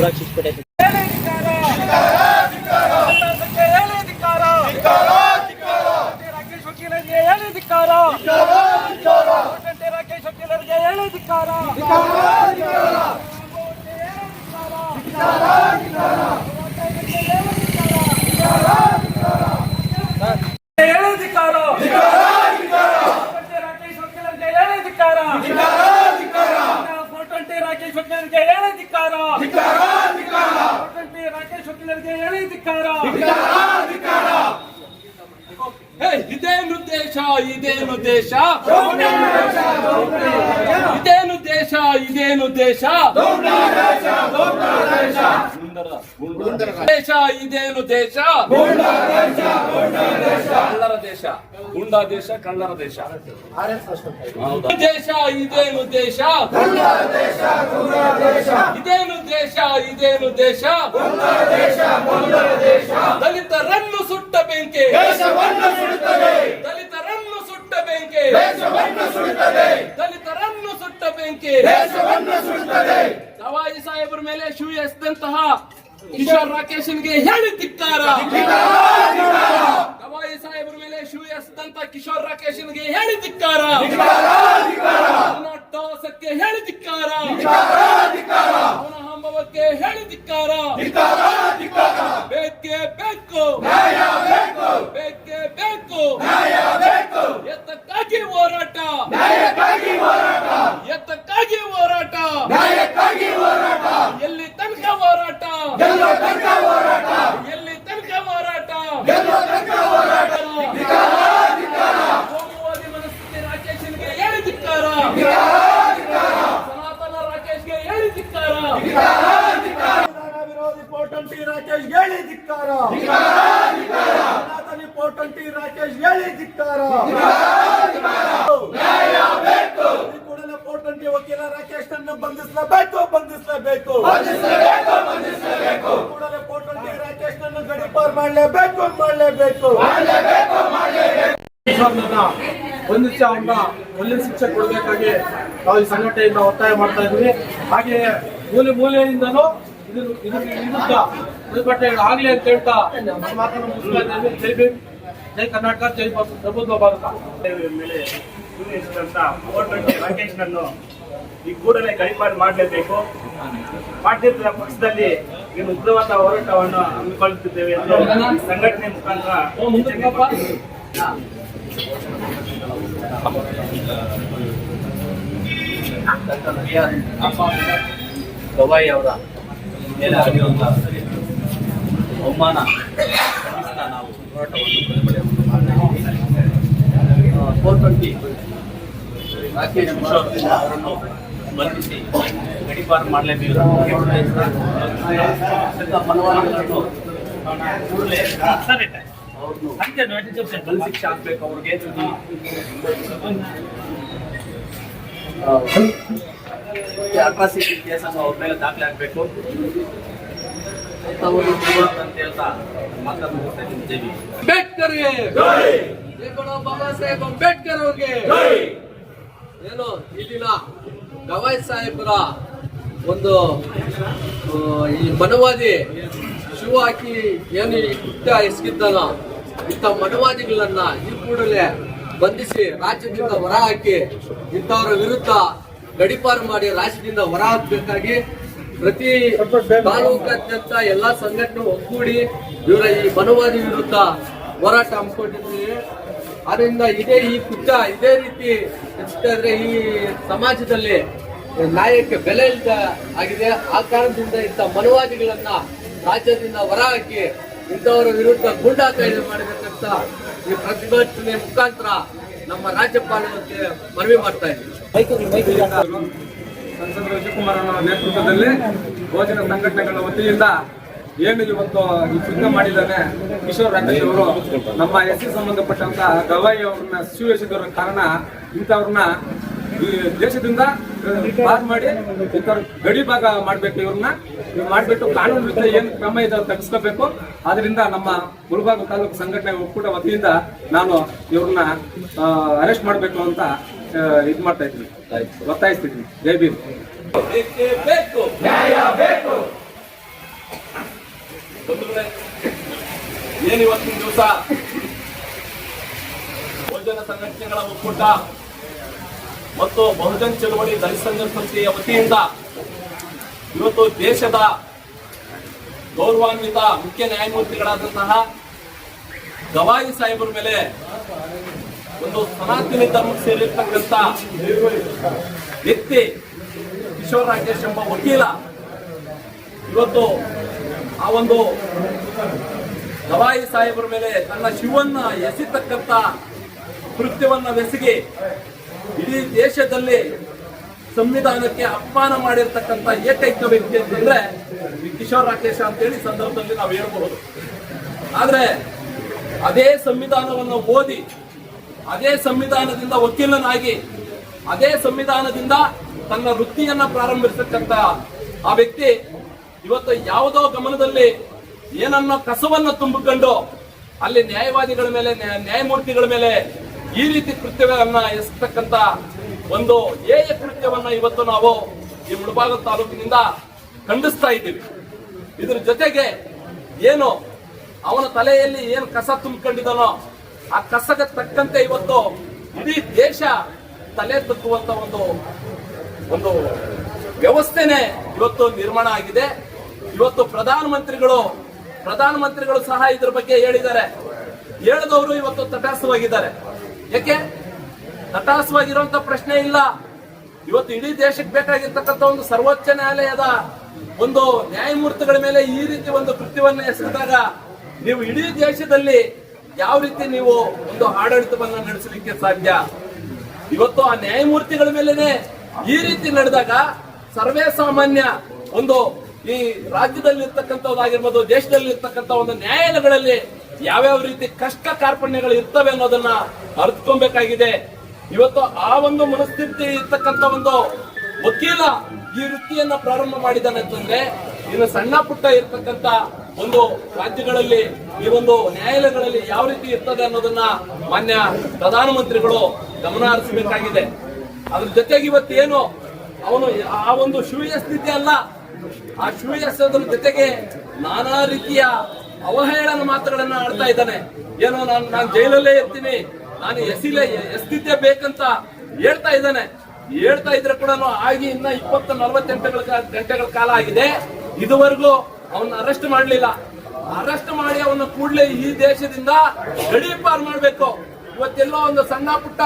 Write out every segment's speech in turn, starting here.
ರುದ್ರಾಕ್ಷಿ ಇಟ್ಬಿಟ್ಟೆ ರಾಕೇಶ್ ವಕೀಲರಿಗೆ ಹೇಳಿ ಧಿಕ್ಕಾರ ರಾಕೇಶ್ ವಕೀಲರಿಗೆ ಹೇಳಿ ಧಿಕ್ಕಾರ ಹೇಳಿ ಧಿಕ್ಕಾರ ರಾಕೇಶ್ ವಕೀಲರಿಗೆ ಹೇಳಿ ಧಿಕ್ಕಾರ ಫೋರ್ ಟ್ವೆಂಟಿ ರಾಕೇಶ್ ವಕೀಲರಿಗೆ ಹೇಳಿ ಧಿಕ್ಕಾರ ಫೋರ್ ಟ್ವೆಂಟಿ ರಾಕೇಶ್ ವಕೀಲರಿಗೆ ಹೇಳಿ ಧಿಕ್ಕಾರ ಹೇ, ಇದೇನು ದೇಶ ಇದೇನು ದೇಶ? ಇದೇನು ದೇಶ ಇದೇನು ದೇಶ? ದೇಶ, ಇದೇನು ದೇಶ? ಕಳ್ಳರ ದೇಶ. ಗುಂಡಾ ದೇಶ, ಕಳ್ಳರ ದೇಶ? ದೇಶ, ಇದೇನು ದೇಶ? ಇದೇನು ದೇಶ ಇದೇನು ದೇಶ? ದಲಿತರನ್ನು ಸುಟ್ಟ ಬೆಂಕಿ. ಬೆಂಕಿ ದಲಿತರನ್ನು ಸುಟ್ಟ ಬೆಂಕಿ. ದೇಶವನ್ನು ಸವಾಯಿ ಸಾಹೇಬರ ಮೇಲೆ ಶಿವ ಎಸ್ದಂತಹ ಕಿಶೋರ್ ರಾಕೇಶನ್ಗೆ ಹೇಳಿ ತಿಕ್ಕಾರ ಸವಾಯಿ ಸಾಹೇಬರ ಮೇಲೆ ಶಿವ ಎಸ್ದಂತ ಕಿಶೋರ್ ರಾಕೇಶನ್ಗೆ ಹೇಳಿ ತಿಕ್ಕಾರ ಸತ್ಯ ಹೇಳಿ ಧಿಕ್ಕಾರ ಅವನ ಹಂಬವಕ್ಕೆ ಹೇಳಿ ಧಿಕ್ಕಾರ ಬೇಕೇ ಬೇಕು ಬೇಕೇ ಬೇಕು ಎತ್ತಕ್ಕಾಗಿ ಹೋರಾಟ ಎತ್ತಕ್ಕಾಗಿ ಹೋರಾಟ ಎಲ್ಲಿ ತನಕ ಹೋರಾಟ ಎಲ್ಲಿ ತನಕ ಹೋರಾಟ ಕೋಮುವಾದಿ ಮನಸ್ಥಿತಿ ರಾಕೇಶನ್ಗೆ ಹೇಳಿ ಧಿಕ್ಕಾರ ಸನಾತನ ರಾಕೇಶ್ಗೆ ಹೇಳಿ ಧಿಕ್ಕಾರ ಸಂವಿಧಾನ ವಿರೋಧಿ ಪೋಟಂಟಿ ರಾಕೇಶ್ ಹೇಳಿ ಧಿಕ್ಕಾರ ಸನಾತನಿ ಪೋಟಂಟಿ ರಾಕೇಶ್ ಹೇಳಿ ಧಿಕ್ಕಾರ ಕೂಡಲೇ ಪೋಟಂಟಿ ವಕೀಲ ರಾಕೇಶ್ ನನ್ನ ಬಂಧಿಸಲೇಬೇಕು ಬಂಧಿಸಲೇಬೇಕು ಕೂಡಲೇ ಪೋಟಂಟಿ ರಾಕೇಶ್ ನನ್ನ ಗಡಿಪಾರ್ ಮಾಡಲೇಬೇಕು ಮಾಡಲೇಬೇಕು ಬಂಧಿಸಿ ಅವನ್ನ ಒಳ್ಳೆ ಶಿಕ್ಷೆ ಕೊಡಬೇಕಾಗಿ ನಾವು ಈ ಸಂಘಟನೆಯಿಂದ ಒತ್ತಾಯ ಮಾಡ್ತಾ ಇದ್ವಿ ಮೂಲೆ ಮೂಲೆಯಿಂದಲೂ ಇದ್ರ ಇದ್ರ ವಿರುದ್ಧ ಪ್ರತಿಭಟನೆಗಳು ಆಗ್ಲಿ ಅಂತ ಹೇಳ್ತಾ ಮಾತನ್ನು ಮುಗಿಸ್ತಾ ಇದ್ದೇವೆ. ಜೈ ಭೀಮ್ ಜೈ ಕರ್ನಾಟಕ ಜೈ ಪ್ರಬುದ್ಧ ಭಾರತ. ಮೇಲೆ ರಾಕೇಶ್ನನ್ನು ಈ ಕೂಡಲೇ ಗಡಿಪಾರು ಮಾಡಲೇಬೇಕು. ಮಾಡ್ತಿದ್ದ ಪಕ್ಷದಲ್ಲಿ ಏನು ಉಗ್ರವಾದ ಹೋರಾಟವನ್ನು ಹಮ್ಮಿಕೊಳ್ಳುತ್ತಿದ್ದೇವೆ ಎಂದು ಸಂಘಟನೆ ಮುಖಾಂತರ ಕೊಡ್ತೀವಿ. ಗವಾಯಿ ಅವರ ಮೇಲೆ ಆಗಿರುವಂತಹ ಅವಮಾನ ನಾವು ಹೋರಾಟವನ್ನು ಫೋರ್ ಟ್ವೆಂಟಿ ರಾಕೇಶ್ ಕಿಶೋರ್ ಅವರನ್ನು ಬಂಧಿಸಿ ಗಡಿಪಾರು ಮಾಡಲೇಬೇಕು ಮನವೊಲಿಗಳನ್ನು ಕೂಡಲೇ ಅವ್ರನ್ನು ಗಲ್ ಶಿಕ್ಷೆ ಆಗ್ಬೇಕು ಅವ್ರಿಗೆ. ಅಟ್ರಾಸಿಟಿ ಕೇಸನ್ನು ಅವ್ರ ಮೇಲೆ ದಾಖಲೆ ಆಗ್ಬೇಕು. ಅವರು ಅಂತ ಹೇಳ್ತಾ ಮಾತನ್ನು ಮುಗಿಸ್ತಾ ಇದ್ದೀನಿ. ಜೈ ಭೀಮ್. ಅಂಬೇಡ್ಕರ್ಗೆ. ಬಾಬಾ ಸಾಹೇಬ್ ಅಂಬೇಡ್ಕರ್ ಅವ್ರಿಗೆ. ಏನು ಈ ದಿನ ಗವಾಯ್ ಸಾಹೇಬರ ಒಂದು ಈ ಮನವಾದಿ ಶಿವ ಹಾಕಿ ಏನು ಈ ಕೃತ್ಯ ಎಸಗಿದ್ದಾನ ಇಂಥ ಮನವಾದಿಗಳನ್ನ ಈ ಕೂಡಲೇ ಬಂಧಿಸಿ ರಾಜ್ಯದಿಂದ ಹೊರ ಹಾಕಿ ಇಂಥವರ ವಿರುದ್ಧ ಗಡಿಪಾರು ಮಾಡಿ ರಾಜ್ಯದಿಂದ ಹೊರ ಹಾಕಬೇಕಾಗಿ ಪ್ರತಿ ತಾಲೂಕಾದ್ಯಂತ ಎಲ್ಲಾ ಸಂಘಟನೆ ಒಗ್ಗೂಡಿ ಇವರ ಈ ಮನವಾದಿ ವಿರುದ್ಧ ಹೋರಾಟ ಹಮ್ಮಿಕೊಂಡಿದ್ದೀವಿ. ಆದ್ರಿಂದ ಇದೇ ಈ ಕುಟ್ಟ ಇದೇ ರೀತಿ ಇದ್ರೆ ಈ ಸಮಾಜದಲ್ಲಿ ನಾಯಕ ಬೆಲೆ ಇಲ್ಲದ ಆಗಿದೆ. ಆ ಕಾರಣದಿಂದ ಇಂಥ ಮನವಾದಿಗಳನ್ನ ರಾಜ್ಯದಿಂದ ಹೊರ ಹಾಕಿ ಇಂಥವರ ವಿರುದ್ಧ ಗೂಂಡಾ ಕಾಯ್ದೆ ಮಾಡಬೇಕಂತ ಈ ಪ್ರತಿಭಟನೆ ಮುಖಾಂತರ ನಮ್ಮ ರಾಜ್ಯಪಾಲರಂತೆ ಮನವಿ ಮಾಡ್ತಾ ಇದ್ದೀವಿ ಸಂಸದ ಶಿವಕುಮಾರ್ ಅವರ ನೇತೃತ್ವದಲ್ಲಿ ಭೋಜನ ಸಂಘಟನೆಗಳ ವತಿಯಿಂದ ಏನು ಇವತ್ತು ಈ ಸಿದ್ಧ ಮಾಡಿದ್ದಾನೆ ಕಿಶೋರ್ ರಾಕೇಶ್ ಅವರು ನಮ್ಮ ಎಸ್ ಸಿ ಸಂಬಂಧಪಟ್ಟಂತ ಗವಾಯಿ ಅವ್ರನ್ನ ಸಿಚುವೇಶನ್ ಕಾರಣ ಇಂಥವ್ರನ್ನ ಈ ದೇಶದಿಂದ ಪಾರ್ ಮಾಡಿ ಗಡಿ ಭಾಗ ಮಾಡ್ಬೇಕು ಇವ್ರನ್ನ. ಇವ್ರು ಮಾಡಿಬಿಟ್ಟು ಕಾನೂನು ವಿರುದ್ಧ ಏನು ಕ್ರಮ ಇದೆ ತಗ್ಸ್ಕೋಬೇಕು ಅದರಿಂದ ನಮ್ಮ ಗುಲ್ಬಾಗ ತಾಲೂಕು ಸಂಘಟನೆ ಒಕ್ಕೂಟ ವತಿಯಿಂದ ನಾನು ಇವ್ರನ್ನ ಅರೆಸ್ಟ್ ಮಾಡಬೇಕು ಅಂತ ಇದ್ ಮಾಡ್ತಾ ಇದ್ದೀನಿ. ಒತ್ತಾಯಿಸ್ತಿದ್ದೀನಿ. ಜೈ ಭೀಮ್. ಏನಿವತ್ತಿನ ದಿವಸ? ಬಹುಜನ ಸಂಘಟನೆಗಳ ಒಕ್ಕೂಟ. ಮತ್ತು ಬಹುಜನ್ ಚಳವಳಿ ದಲಿತ ಸಂಘ ಸಂಸ್ಥೆಯ ವತಿಯಿಂದ ಇವತ್ತು ದೇಶದ ಗೌರವಾನ್ವಿತ ಮುಖ್ಯ ನ್ಯಾಯಮೂರ್ತಿಗಳಾದಂತಹ ಗವಾಯಿ ಸಾಹೇಬರ ಮೇಲೆ ಒಂದು ಸನಾತನ ಧರ್ಮಕ್ಕೆ ಸೇರಿರ್ತಕ್ಕಂಥ ವ್ಯಕ್ತಿ ಕಿಶೋರ್ ರಾಕೇಶ್ ಎಂಬ ವಕೀಲ ಇವತ್ತು ಆ ಒಂದು ಗವಾಯಿ ಸಾಹೇಬರ ಮೇಲೆ ತನ್ನ ಶಿವನ್ನ ಎಸಿತಕ್ಕಂಥ ಕೃತ್ಯವನ್ನ ಬೆಸಗಿ ಇಡೀ ದೇಶದಲ್ಲಿ ಸಂವಿಧಾನಕ್ಕೆ ಅಪಮಾನ ಮಾಡಿರ್ತಕ್ಕಂಥ ಏಕೈಕ ವ್ಯಕ್ತಿ ಅಂತಂದ್ರೆ ಕಿಶೋರ್ ರಾಕೇಶ ಅಂತೇಳಿ ಸಂದರ್ಭದಲ್ಲಿ ನಾವು ಹೇಳ್ಬಹುದು. ಆದ್ರೆ ಅದೇ ಸಂವಿಧಾನವನ್ನು ಓದಿ, ಅದೇ ಸಂವಿಧಾನದಿಂದ ವಕೀಲನಾಗಿ, ಅದೇ ಸಂವಿಧಾನದಿಂದ ತನ್ನ ವೃತ್ತಿಯನ್ನ ಪ್ರಾರಂಭಿಸತಕ್ಕಂತ ಆ ವ್ಯಕ್ತಿ ಇವತ್ತು ಯಾವುದೋ ಗಮನದಲ್ಲಿ ಏನನ್ನೋ ಕಸವನ್ನ ತುಂಬಿಕೊಂಡು ಅಲ್ಲಿ ನ್ಯಾಯವಾದಿಗಳ ಮೇಲೆ ನ್ಯಾಯ- ನ್ಯಾಯಮೂರ್ತಿಗಳ ಮೇಲೆ ಈ ರೀತಿ ಕೃತ್ಯಗಳನ್ನ ಎಸ್ತಕ್ಕಂತ ಒಂದು ಏಯ ಕೃತ್ಯವನ್ನ ಇವತ್ತು ನಾವು ಈ ಮುಳಬಾಗ ತಾಲೂಕಿನಿಂದ ಖಂಡಿಸ್ತಾ ಇದ್ದೀವಿ. ಇದ್ರ ಜೊತೆಗೆ ಏನು ಅವನ ತಲೆಯಲ್ಲಿ ಏನು ಕಸ ತುಂಬಿಕೊಂಡಿದ್ದಾನೋ ಆ ಕಸಗೆ ತಕ್ಕಂತೆ ಇವತ್ತು ಇಡೀ ದೇಶ ತಲೆ ತಕ್ಕುವಂತ ಒಂದು ಒಂದು ವ್ಯವಸ್ಥೆನೆ ಇವತ್ತು ನಿರ್ಮಾಣ ಆಗಿದೆ. ಇವತ್ತು ಪ್ರಧಾನಮಂತ್ರಿಗಳು ಪ್ರಧಾನಮಂತ್ರಿಗಳು ಸಹ ಇದ್ರ ಬಗ್ಗೆ ಹೇಳಿದ್ದಾರೆ. ಹೇಳಿದವರು ಇವತ್ತು ತಟಾಸವಾಗಿದ್ದಾರೆ ಯಾಕೆ ತಟಾಸವಾಗಿರುವಂತ ಪ್ರಶ್ನೆ ಇಲ್ಲ. ಇವತ್ತು ಇಡೀ ದೇಶಕ್ಕೆ ಬೇಕಾಗಿರ್ತಕ್ಕಂಥ ಒಂದು ಸರ್ವೋಚ್ಚ ನ್ಯಾಯಾಲಯದ ಒಂದು ನ್ಯಾಯಮೂರ್ತಿಗಳ ಮೇಲೆ ಈ ರೀತಿ ಒಂದು ಕೃತ್ಯವನ್ನು ಎಸಗಿದಾಗ ನೀವು ಇಡೀ ದೇಶದಲ್ಲಿ ಯಾವ ರೀತಿ ನೀವು ಒಂದು ಆಡಳಿತವನ್ನು ನಡೆಸಲಿಕ್ಕೆ ಸಾಧ್ಯ? ಇವತ್ತು ಆ ನ್ಯಾಯಮೂರ್ತಿಗಳ ಮೇಲೆನೆ ಈ ರೀತಿ ನಡೆದಾಗ ಸರ್ವೇ ಸಾಮಾನ್ಯ ಒಂದು ಈ ರಾಜ್ಯದಲ್ಲಿ ಇರ್ತಕ್ಕಂಥದ್ದಾಗಿರ್ಬೋದು ದೇಶದಲ್ಲಿ ಇರ್ತಕ್ಕಂಥ ಒಂದು ನ್ಯಾಯಾಲಯಗಳಲ್ಲಿ ಯಾವ್ಯಾವ ರೀತಿ ಕಷ್ಟ ಕಾರ್ಪಣ್ಯಗಳು ಇರ್ತವೆ ಅನ್ನೋದನ್ನ ಅರ್ಥಕೊಬೇಕಾಗಿದೆ ಇವತ್ತು ಆ ಒಂದು ಮನಸ್ಥಿತಿ ಇರ್ತಕ್ಕಂಥ ಒಂದು ವಕೀಲ ಈ ವೃತ್ತಿಯನ್ನ ಪ್ರಾರಂಭ ಮಾಡಿದ್ದಾನೆ ಅಂತಂದ್ರೆ, ಇನ್ನು ಸಣ್ಣ ಪುಟ್ಟ ಇರ್ತಕ್ಕಂಥ ಒಂದು ರಾಜ್ಯಗಳಲ್ಲಿ, ಈ ಒಂದು ನ್ಯಾಯಾಲಯಗಳಲ್ಲಿ ಯಾವ ರೀತಿ ಇರ್ತದೆ ಅನ್ನೋದನ್ನ ಮಾನ್ಯ ಪ್ರಧಾನಮಂತ್ರಿಗಳು ಗಮನ ಹರಿಸಬೇಕಾಗಿದೆ. ಅದ್ರ ಜೊತೆಗೆ ಇವತ್ತೇನು ಅವನು ಆ ಒಂದು ಶೂಯ ಸ್ಥಿತಿ ಅಲ್ಲ. ಆ ಶೂಯ ಜೊತೆಗೆ ನಾನಾ ರೀತಿಯ ಅವಹೇಳನ ಮಾತುಗಳನ್ನ ಆಡ್ತಾ ಇದ್ದಾನೆ. ಏನೋ ನಾನು ನಾನು ಜೈಲಲ್ಲೇ ಇರ್ತೀನಿ. ನಾನು ಎಸಿಲೆ ಎಸ್ತಿದ್ದೆ ಬೇಕಂತ ಹೇಳ್ತಾ ಇದ್ದಾನೆ. ಹೇಳ್ತಾ ಇದ್ರೆ ಕೂಡ ಆಗಿ ಇನ್ನ ಇಪ್ಪತ್ತು ನಲವತ್ತೆಂಟು ಗಂಟೆಗಳ ಕಾಲ ಆಗಿದೆ. ಇದುವರೆಗೂ ಅವನ್ನ ಅರೆಸ್ಟ್ ಮಾಡಲಿಲ್ಲ. ಅರೆಸ್ಟ್ ಮಾಡಿ ಅವನ ಕೂಡಲೇ ಈ ದೇಶದಿಂದ ಗಡೀಪಾರ್ ಮಾಡ್ಬೇಕು. ಇವತ್ತೆಲ್ಲೋ ಒಂದು ಸಣ್ಣ ಪುಟ್ಟ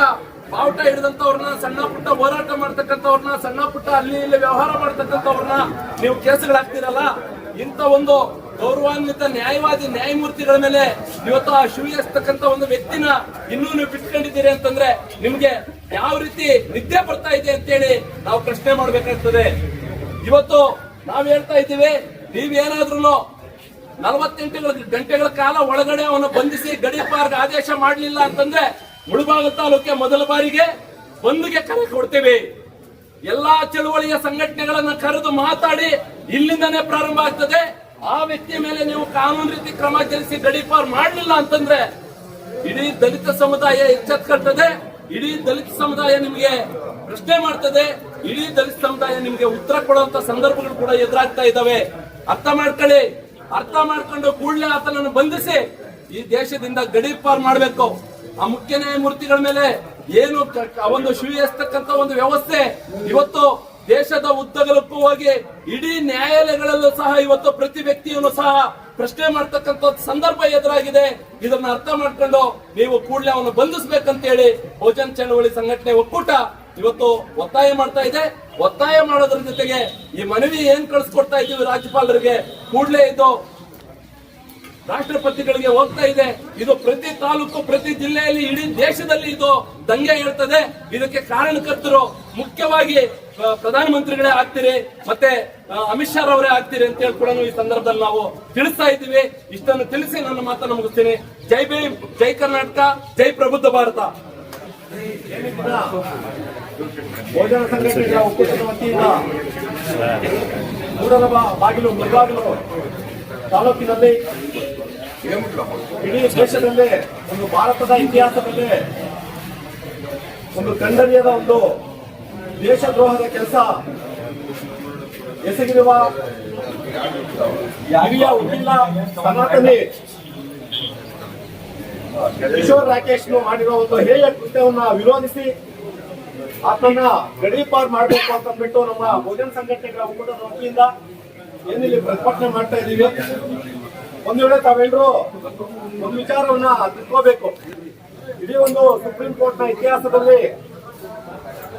ಬಾವುಟ ಹಿಡಿದಂತವ್ರನ್ನ ಸಣ್ಣ ಪುಟ್ಟ ಹೋರಾಟ ಮಾಡ್ತಕ್ಕಂಥವ್ರನ್ನ, ಸಣ್ಣ ಪುಟ್ಟ ಅಲ್ಲಿ ಇಲ್ಲಿ ವ್ಯವಹಾರ ಮಾಡ್ತಕ್ಕಂಥವ್ರನ್ನ ನೀವು ಕೇಸುಗಳಾಗ್ತಿರಲ್ಲ ಇಂಥ ಒಂದು ಗೌರವಾನ್ವಿತ ನ್ಯಾಯವಾದಿ ನ್ಯಾಯಮೂರ್ತಿಗಳ ಮೇಲೆ ಇವತ್ತು ಆ ಶಿವಿಸ್ತಕ್ಕಂಥ ಒಂದು ವ್ಯಕ್ತಿನ ಇನ್ನೂ ನೀವು ಬಿಟ್ಕೊಂಡಿದ್ದೀರಿ ಅಂತಂದ್ರೆ ನಿಮ್ಗೆ ಯಾವ ರೀತಿ ನಿದ್ದೆ ಬರ್ತಾ ಇದೆ ಅಂತೇಳಿ ನಾವು ಪ್ರಶ್ನೆ ಮಾಡ್ಬೇಕಾಗ್ತದೆ. ಇವತ್ತು ನಾವ್ ಹೇಳ್ತಾ ಇದ್ದೀವಿ ನೀವೇನಾದ್ರೂ ನಲವತ್ತೆಂಟು ಗಂಟೆಗಳ ಕಾಲ ಒಳಗಡೆ ಅವನು ಬಂಧಿಸಿ ಗಡೀಪಾರ್ಗ್ ಆದೇಶ ಮಾಡಲಿಲ್ಲ ಅಂತಂದ್ರೆ ಮುಳುಬಾಗ ತಾಲೂಕಿಗೆ ಮೊದಲ ಬಾರಿಗೆ ಬಂದ್ಗೆ ಕರೆ ಕೊಡ್ತೇವೆ. ಎಲ್ಲಾ ಚಳುವಳಿಯ ಸಂಘಟನೆಗಳನ್ನ ಕರೆದು ಮಾತಾಡಿ ಇಲ್ಲಿಂದನೇ ಪ್ರಾರಂಭ ಆಗ್ತದೆ. ಆ ವ್ಯಕ್ತಿ ಮೇಲೆ ನೀವು ಕಾನೂನು ರೀತಿ ಕ್ರಮ ಜರುಗಿಸಿ ಗಡಿಪಾರ್ ಮಾಡಲಿಲ್ಲ ಅಂತಂದ್ರೆ ಇಡೀ ದಲಿತ ಸಮುದಾಯ ಎಚ್ಚೆತ್ಕೊಳ್ತದೆ ಇಡೀ ದಲಿತ ಸಮುದಾಯ ನಿಮಗೆ ಪ್ರಶ್ನೆ ಮಾಡ್ತದೆ, ಇಡೀ ದಲಿತ ಸಮುದಾಯ ನಿಮಗೆ ಉತ್ತರ ಕೊಡುವಂತ ಸಂದರ್ಭಗಳು ಕೂಡ ಎದುರಾಗ್ತಾ ಇದ್ದಾವೆ. ಅರ್ಥ ಮಾಡ್ಕೊಳ್ಳಿ. ಅರ್ಥ ಮಾಡ್ಕೊಂಡು ಕೂಡಲೇ ಆತನನ್ನು ಬಂಧಿಸಿ ಈ ದೇಶದಿಂದ ಗಡಿಪಾರ್ ಮಾಡಬೇಕು. ಆ ಮುಖ್ಯ ನ್ಯಾಯಮೂರ್ತಿಗಳ ಮೇಲೆ ಏನು ಒಂದು ಶಿವಿಸ್ತಕ್ಕಂತ ಒಂದು ವ್ಯವಸ್ಥೆ ಇವತ್ತು ದೇಶದ ಉದ್ದಗಲಕ್ಕೂ ಹೋಗಿ ಇಡೀ ನ್ಯಾಯಾಲಯಗಳಲ್ಲೂ ಸಹ ಇವತ್ತು ಪ್ರತಿ ವ್ಯಕ್ತಿಯನ್ನು ಸಹ ಪ್ರಶ್ನೆ ಮಾಡ್ತಕ್ಕಂಥ ಸಂದರ್ಭ ಎದುರಾಗಿದೆ. ಇದನ್ನ ಅರ್ಥ ಮಾಡ್ಕೊಂಡು ನೀವು ಕೂಡಲೇ ಅವನು ಬಂಧಿಸಬೇಕಂತ ಹೇಳಿ ಬಹುಜನ್ ಚಳವಳಿ ಸಂಘಟನೆ ಒಕ್ಕೂಟ ಇವತ್ತು ಒತ್ತಾಯ ಮಾಡ್ತಾ ಇದೆ. ಒತ್ತಾಯ ಮಾಡೋದ್ರ ಜೊತೆಗೆ ಈ ಮನವಿ ಏನ್ ಕಳಿಸ್ಕೊಡ್ತಾ ಇದ್ದೀವಿ ರಾಜ್ಯಪಾಲರಿಗೆ ಕೂಡಲೇ ಇದು ರಾಷ್ಟ್ರಪತಿಗಳಿಗೆ ಹೋಗ್ತಾ ಇದೆ. ಇದು ಪ್ರತಿ ತಾಲೂಕು, ಪ್ರತಿ ಜಿಲ್ಲೆಯಲ್ಲಿ ಇಡೀ ದೇಶದಲ್ಲಿ ಇದು ದಂಗೆ ಇರ್ತದೆ ಇದಕ್ಕೆ ಕಾರಣಕರ್ತರು ಮುಖ್ಯವಾಗಿ ಪ್ರಧಾನಮಂತ್ರಿಗಳೇ ಆಗ್ತೀರಿ, ಮತ್ತೆ ಅಮಿತ್ ಶಾ ಅವರೇ ಆಗ್ತೀರಿ ಅಂತ ಹೇಳಿ ಕೂಡ ಈ ಸಂದರ್ಭದಲ್ಲಿ ನಾವು ತಿಳಿಸ್ತಾ ಇದ್ದೀವಿ. ಇಷ್ಟನ್ನು ತಿಳಿಸಿ ನನ್ನ ಮಾತನ್ನು ಮುಗಿಸ್ತೀನಿ. ಜೈ ಭೀಮ್, ಜೈ ಕರ್ನಾಟಕ, ಜೈ ಪ್ರಬುದ್ಧ ಭಾರತ. ಭೋಜನ ಬಾಗಿಲು ಮುಳಬಾಗಿಲು ತಾಲೂಕಿನಲ್ಲಿ ಇಡೀ ದೇಶದಲ್ಲೇ ಒಂದು ಭಾರತದ ಇತಿಹಾಸದಲ್ಲೇ ಒಂದು ಖಂಡನೀಯದ ಒಂದು ದೇಶದ್ರೋಹದ ಕೆಲಸ ಎಸಗಿರುವ ಯಾರಿಯ ಉಪಿಲ್ಲ ಸನಾತನಿ. ಕಿಶೋರ್ ರಾಕೇಶ್ ಮಾಡಿರೋ ಒಂದು ಹೇಯ ಕೃತ್ಯವನ್ನ ವಿರೋಧಿಸಿ ಆತನ ಗಡೀಪಾರ್ ಮಾಡಬೇಕು ಅಂತ ಅಂದ್ಬಿಟ್ಟು ನಮ್ಮ ಬಹುಜನ ಸಂಘಟನೆಗಳ ಒಕ್ಕೂಟದ ವತಿಯಿಂದ ಏನಿಲ್ಲಿ ಪ್ರತಿಭಟನೆ ಮಾಡ್ತಾ ಇದ್ದೀವಿ. ಒಂದು ವೇಳೆ ತಾವೆಲ್ಲರೂ ಒಂದು ವಿಚಾರವನ್ನ ತಿಳ್ಕೋಬೇಕು. ಇಡೀ ಒಂದು ಸುಪ್ರೀಂ ಕೋರ್ಟ್ನ ಇತಿಹಾಸದಲ್ಲಿ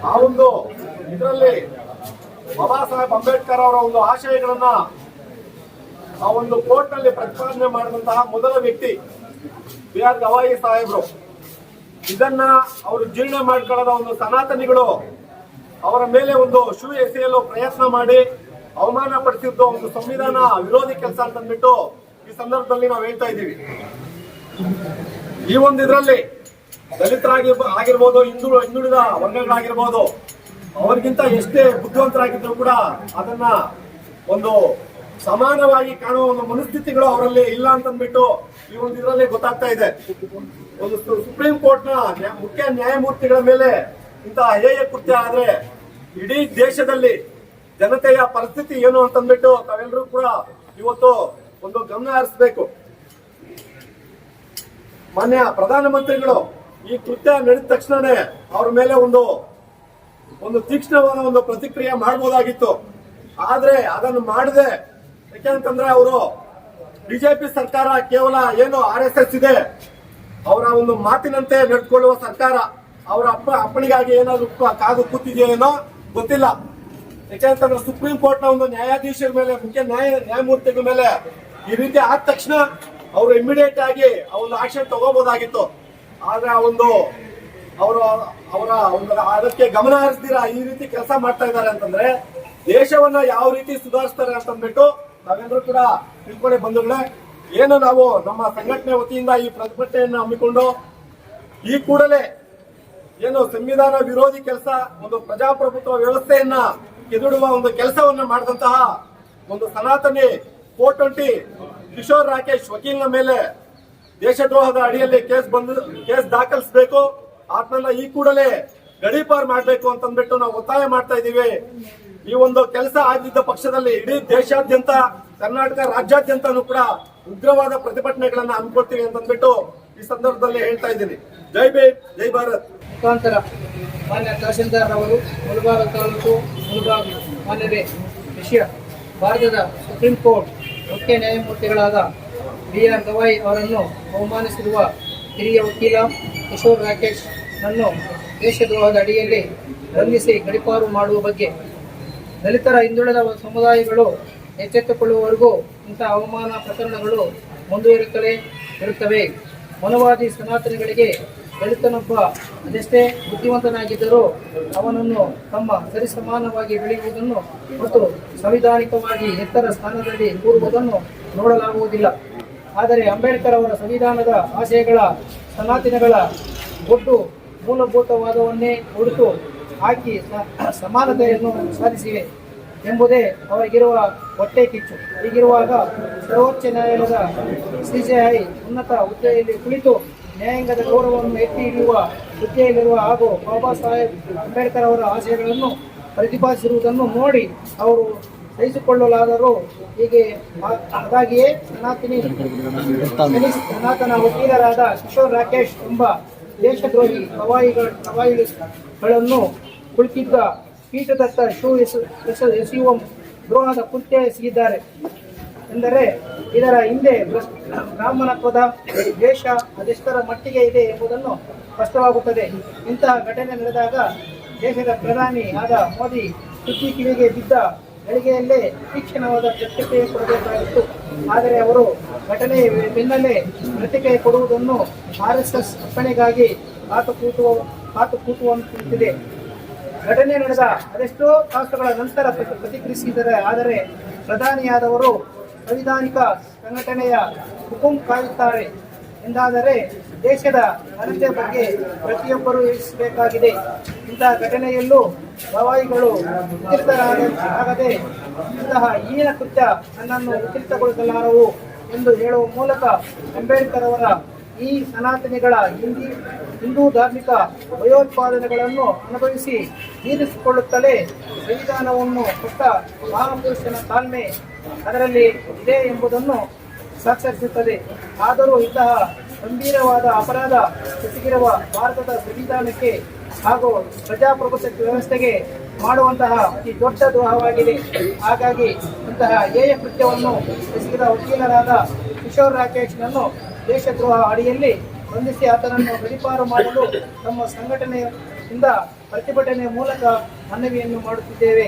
ಆ ಒಂದು ಇದರಲ್ಲಿ ಬಾಬಾ ಸಾಹೇಬ್ ಅಂಬೇಡ್ಕರ್ ಅವರ ಒಂದು ಆಶಯಗಳನ್ನ ಆ ಒಂದು ಕೋರ್ಟ್ನಲ್ಲಿ ಪ್ರತಿಪಾದನೆ ಮಾಡಿದಂತಹ ಮೊದಲ ವ್ಯಕ್ತಿ ಬಿ ಆರ್ ಗವಾಯಿ ಸಾಹೇಬ್ರು. ಇದನ್ನ ಅವರು ಜೀರ್ಣ ಮಾಡ್ಕೊಳ್ಳೋದ ಒಂದು ಸನಾತನಿಗಳು ಅವರ ಮೇಲೆ ಒಂದು ಶೂ ಎಸೆಯಲು ಪ್ರಯತ್ನ ಮಾಡಿ ಅವಮಾನ ಪಡಿಸಿದ್ದು ಒಂದು ಸಂವಿಧಾನ ವಿರೋಧಿ ಕೆಲಸ ಅಂತ ಅಂದ್ಬಿಟ್ಟು ಈ ಸಂದರ್ಭದಲ್ಲಿ ನಾವು ಹೇಳ್ತಾ ಇದ್ದೀವಿ. ಈ ಒಂದು ಇದರಲ್ಲಿ ದಲಿತರಾಗಿ ಆಗಿರ್ಬೋದು ಹಿಂದು ಹಿಂದುಳಿದ ವರ್ಗಗಳಾಗಿರ್ಬೋದು, ಅವರಿಗಿಂತ ಎಷ್ಟೇ ಬುದ್ಧಿವಂತರಾಗಿದ್ರು ಕೂಡ ಅದನ್ನ ಒಂದು ಸಮಾನವಾಗಿ ಕಾಣುವ ಒಂದು ಮನಸ್ಥಿತಿಗಳು ಅವರಲ್ಲಿ ಇಲ್ಲ ಅಂತಂದ್ಬಿಟ್ಟು ಈ ಒಂದು ಇದರಲ್ಲಿ ಗೊತ್ತಾಗ್ತಾ ಇದೆ. ಒಂದು ಸುಪ್ರೀಂ ಕೋರ್ಟ್ನ ಮುಖ್ಯ ನ್ಯಾಯಮೂರ್ತಿಗಳ ಮೇಲೆ ಇಂತಹ ಹೇಯ ಕೃತ್ಯ ಆದ್ರೆ ಇಡೀ ದೇಶದಲ್ಲಿ ಜನತೆಯ ಪರಿಸ್ಥಿತಿ ಏನು ಅಂತಂದ್ಬಿಟ್ಟು ತಾವೆಲ್ಲರೂ ಕೂಡ ಇವತ್ತು ಒಂದು ಗಮನ ಹರಿಸಬೇಕು. ಮಾನ್ಯ ಪ್ರಧಾನಮಂತ್ರಿಗಳು, ಈ ಕೃತ್ಯ ನಡೆದ ತಕ್ಷಣನೇ ಅವ್ರ ಮೇಲೆ ಒಂದು ಒಂದು ತೀಕ್ಷ್ಣವಾದ ಒಂದು ಪ್ರತಿಕ್ರಿಯೆ ಮಾಡಬಹುದಾಗಿತ್ತು ಆದ್ರೆ ಅದನ್ನು ಮಾಡದೆ, ಯಾಕೆಂತಂದ್ರೆ ಅವರು ಬಿಜೆಪಿ ಸರ್ಕಾರ ಕೇವಲ ಏನು ಆರ್ ಇದೆ, ಅವರ ಒಂದು ಮಾತಿನಂತೆ ನಡೆದುಕೊಳ್ಳುವ ಸರ್ಕಾರ, ಅವರ ಅಪ್ಪ ಅಪ್ಪಣಿಗಾಗಿ ಏನಾದ್ರು ಕಾದು ಕೂತಿದೆಯೇನೋ ಗೊತ್ತಿಲ್ಲ. ಯಾಕೆಂತಂದ್ರೆ ಸುಪ್ರೀಂ ಕೋರ್ಟ್ನ ಒಂದು ನ್ಯಾಯಾಧೀಶರ ಮೇಲೆ, ಮುಖ್ಯ ನ್ಯಾಯ, ನ್ಯಾಯಮೂರ್ತಿಗಳ ಮೇಲೆ ಈ ರೀತಿ ಆದ ತಕ್ಷಣ ಅವರು ಇಮಿಡಿಯೇಟ್ ಆಗಿ ಒಂದು ಆಕ್ಷನ್ ತಗೋಬಹುದಾಗಿತ್ತು ಆದ್ರೆ ಆ ಒಂದು ಅವರು ಅವರ ಒಂದು ಅದಕ್ಕೆ ಗಮನ ಹರಿಸ್ದಿರ, ಈ ರೀತಿ ಕೆಲಸ ಮಾಡ್ತಾ ಇದ್ದಾರೆ ಅಂತಂದ್ರೆ ದೇಶವನ್ನ ಯಾವ ರೀತಿ ಸುಧಾರಿಸ್ತಾರೆ ಅಂತಂದ್ಬಿಟ್ಟು ನಾವೆಲ್ಲರೂ ಕೂಡ ತಿಳ್ಕೊಳ್ಳಿ ಬಂಧುಗಳೇ. ಏನು ನಾವು ನಮ್ಮ ಸಂಘಟನೆ ವತಿಯಿಂದ ಈ ಪ್ರತಿಭಟನೆಯನ್ನು ಹಮ್ಮಿಕೊಂಡು ಈ ಕೂಡಲೇ ಏನು ಸಂವಿಧಾನ ವಿರೋಧಿ ಕೆಲಸ, ಒಂದು ಪ್ರಜಾಪ್ರಭುತ್ವ ವ್ಯವಸ್ಥೆಯನ್ನ ಕೆದಡುವ ಒಂದು ಕೆಲಸವನ್ನ ಮಾಡಿದಂತಹ ಒಂದು ಸನಾತನಿ ಫೋರ್ ಟ್ವೆಂಟಿ ಕಿಶೋರ್ ರಾಕೇಶ್ ವಕೀಲನ ಮೇಲೆ ದೇಶದ್ರೋಹದ ಅಡಿಯಲ್ಲಿ ಕೇಸ್ ಬಂದು ಕೇಸ್ ದಾಖಲಿಸಬೇಕು. ಆತನನ್ನ ಈ ಕೂಡಲೇ ಗಡೀಪಾರ್ ಮಾಡಬೇಕು ಅಂತಂದ್ಬಿಟ್ಟು ನಾವು ಒತ್ತಾಯ ಮಾಡ್ತಾ ಇದ್ದೀವಿ. ಈ ಒಂದು ಕೆಲಸ ಆಗಿದ್ದ ಪಕ್ಷದಲ್ಲಿ ಇಡೀ ದೇಶಾದ್ಯಂತ, ಕರ್ನಾಟಕ ರಾಜ್ಯಾದ್ಯಂತನೂ ಕೂಡ ಉಗ್ರವಾದ ಪ್ರತಿಭಟನೆಗಳನ್ನ ಹಮ್ಮಿಕೊಡ್ತೀವಿ ಅಂತಂದ್ಬಿಟ್ಟು ಈ ಸಂದರ್ಭದಲ್ಲಿ ಹೇಳ್ತಾ ಇದ್ದೀನಿ. ಜೈ ಬೇ ಜೈ ಭಾರತ್. ಮುಖಾಂತರ ಮಾನ್ಯ ತಹಶೀಲ್ದಾರ್ ಅವರು, ಮುಳಬಾಗ ತಾಲೂಕು ಮಾನ್ಯ ವಿಷಯ, ಭಾರತದ ಸುಪ್ರೀಂ ಕೋರ್ಟ್ ಮುಖ್ಯ ನ್ಯಾಯಮೂರ್ತಿಗಳಾದ ಬಿ ಆರ್ ಗವಾಯಿ ಅವರನ್ನು ಅವಮಾನಿಸಿರುವ ಹಿರಿಯ ವಕೀಲ ಕಿಶೋರ್ ರಾಕೇಶ್ ನನ್ನು ದೇಶದ್ರೋಹದ ಅಡಿಯಲ್ಲಿ ಬಂಧಿಸಿ ಗಡಿಪಾರು ಮಾಡುವ ಬಗ್ಗೆ ದಲಿತರ ಹಿಂದುಳಿದ ಸಮುದಾಯಗಳು ಎಚ್ಚೆತ್ತುಕೊಳ್ಳುವವರೆಗೂ ಇಂಥ ಅವಮಾನ ಪ್ರಕರಣಗಳು ಮುಂದುವರಿಯುತ್ತಲೇ ಇರುತ್ತವೆ. ಮನವಾದಿ ಸನಾತನಿಗಳಿಗೆ ದಲಿತನೊಬ್ಬ ಅದೆಷ್ಟೇ ಬುದ್ಧಿವಂತನಾಗಿದ್ದರೂ ಅವನನ್ನು ತಮ್ಮ ಸರಿಸಮಾನವಾಗಿ ಬೆಳೆಯುವುದನ್ನು ಮತ್ತು ಸಂವಿಧಾನಿಕವಾಗಿ ಎತ್ತರ ಸ್ಥಾನದಲ್ಲಿ ಕೂರುವುದನ್ನು ನೋಡಲಾಗುವುದಿಲ್ಲ. ಆದರೆ ಅಂಬೇಡ್ಕರ್ ಅವರ ಸಂವಿಧಾನದ ಆಶಯಗಳ ಸನಾತನಗಳ ಒಟ್ಟು ಮೂಲಭೂತವಾದವನ್ನೇ ಹೊರತು ಹಾಕಿ ಸಮಾನತೆಯನ್ನು ಸಾಧಿಸಿವೆ ಎಂಬುದೇ ಅವರಿಗಿರುವ ಹೊಟ್ಟೆ ಕಿಚ್ಚು. ಹೀಗಿರುವಾಗ ಸರ್ವೋಚ್ಚ ನ್ಯಾಯಾಲಯದ ಸಿಜೆಐ ಉನ್ನತ ಹುದ್ದೆಯಲ್ಲಿ ಕುಳಿತು ನ್ಯಾಯಾಂಗದ ಗೌರವವನ್ನು ಎತ್ತಿ ಹಿಡಿಯುವ ಹುದ್ದೆಯಲ್ಲಿರುವ ಹಾಗೂ ಬಾಬಾ ಸಾಹೇಬ್ ಅಂಬೇಡ್ಕರ್ ಅವರ ಆಶಯಗಳನ್ನು ಪ್ರತಿಪಾದಿಸಿರುವುದನ್ನು ನೋಡಿ ಅವರು ಸಹಿಸಿಕೊಳ್ಳಲಾದರೂ ಹೀಗೆ ಅದಾಗಿಯೇ ಸನಾತನಿ ಸನಾತನ ವಕೀಲರಾದ ಕಿಶೋರ್ ರಾಕೇಶ್ ಎಂಬ ದೇಶದ್ರೋಹಿ ಪ್ರವಾಯಿಗಳ ಪ್ರವಾಯಿಗಳನ್ನು ಕುಳಿತಿದ್ದ ಪೀಠದತ್ತ ಶೂ ಎಸೆ ಎಸೆ- ಎಸೆಯುವ ದ್ರೋಹದ ಕೃತ್ಯ ಎಸಗಿದ್ದಾರೆ ಎಂದರೆ ಇದರ ಹಿಂದೆ ಬ್ರಾಹ್ಮಣತ್ವದ ದೇಶ ಅದೆಷ್ಟರ ಮಟ್ಟಿಗೆ ಇದೆ ಎಂಬುದನ್ನು ಸ್ಪಷ್ಟವಾಗುತ್ತದೆ. ಇಂತಹ ಘಟನೆ ನಡೆದಾಗ ದೇಶದ ಪ್ರಧಾನಿ ಆದ ಮೋದಿ ಸುದ್ದಿ ಕಿವಿಗೆ ಬಿದ್ದ ಗಳಿಗೆಯಲ್ಲೇ ತೀಕ್ಷಣವಾದ ಪ್ರತಿಕ್ರಿಯೆ ಕೊಡಬೇಕಾಗಿತ್ತು. ಆದರೆ ಅವರು ಘಟನೆ ಬೆನ್ನಲ್ಲೇ ಪ್ರತಿಕ್ರಿಯೆ ಕೊಡುವುದನ್ನು ಆರ್ ಎಸ್ ಎಸ್ ಅಪ್ಪಣೆಗಾಗಿ ಕಾತು ಕೂತುವ ಕಾತು ಕೂತುವಂತಿದೆ ಘಟನೆ ನಡೆದ ಅದೆಷ್ಟೋ ತಾಸುಗಳ ನಂತರ ಪ್ರತಿಕ್ರಿಯಿಸಿದರೆ, ಆದರೆ ಪ್ರಧಾನಿಯಾದವರು ಸಂವಿಧಾನಿಕ ಸಂಘಟನೆಯ ಹುಕುಂ ಕಾಯುತ್ತಾರೆ. ಎಂದಾದರೆ ದೇಶದ ಘನತೆ ಬಗ್ಗೆ ಪ್ರತಿಯೊಬ್ಬರೂ ಯೋಚಿಸಬೇಕಾಗಿದೆ. ಇಂತಹ ಘಟನೆಯಲ್ಲೂ ಉತ್ತೀರ್ಣರಾಗ, ಆಗದೆ ಇಂತಹ ಹೀನ ಕೃತ್ಯ ನನ್ನನ್ನು ಉತ್ತೀರ್ಣಗೊಳಿಸಲಾರವು ಎಂದು ಹೇಳುವ ಮೂಲಕ ಅಂಬೇಡ್ಕರ್ ಅವರ ಈ ಸನಾತನಿಗಳ ಹಿಂದಿ, ಹಿಂದೂ ಧಾರ್ಮಿಕ ಭಯೋತ್ಪಾದನೆಗಳನ್ನು ಅನುಭವಿಸಿ ಜೀರ್ಣಿಸಿಕೊಳ್ಳುತ್ತಲೇ ಸಂವಿಧಾನವನ್ನು ಕೊಟ್ಟ ಮಹಾಪುರುಷನ ತಾಳ್ಮೆ ಅದರಲ್ಲಿ ಇದೆ ಎಂಬುದನ್ನು ಸಾಕ್ಷರಿಸುತ್ತದೆ. ಆದರೂ ಇಂತಹ ಗಂಭೀರವಾದ ಅಪರಾಧ ಕೆಸಗಿರುವ ಭಾರತದ ಸಂವಿಧಾನಕ್ಕೆ ಹಾಗೂ ಪ್ರಜಾಪ್ರಭುತ್ವ ವ್ಯವಸ್ಥೆಗೆ ಮಾಡುವಂತಹ ಅತಿ ದೊಡ್ಡ ದ್ರೋಹವಾಗಿದೆ. ಹಾಗಾಗಿ ಇಂತಹ ಹೇಯ ಕೃತ್ಯವನ್ನು ಎಸಗಿದ ವಕೀಲರಾದ ಕಿಶೋರ್ ರಾಕೇಶ್ನನ್ನು ದೇಶದ್ರೋಹ ಅಡಿಯಲ್ಲಿ ಬಂಧಿಸಿ ಆತನನ್ನು ಗಡಿಪಾರು ಮಾಡಲು ತಮ್ಮ ಸಂಘಟನೆಯಿಂದ ಪ್ರತಿಭಟನೆ ಮೂಲಕ ಮನವಿಯನ್ನು ಮಾಡುತ್ತಿದ್ದೇವೆ.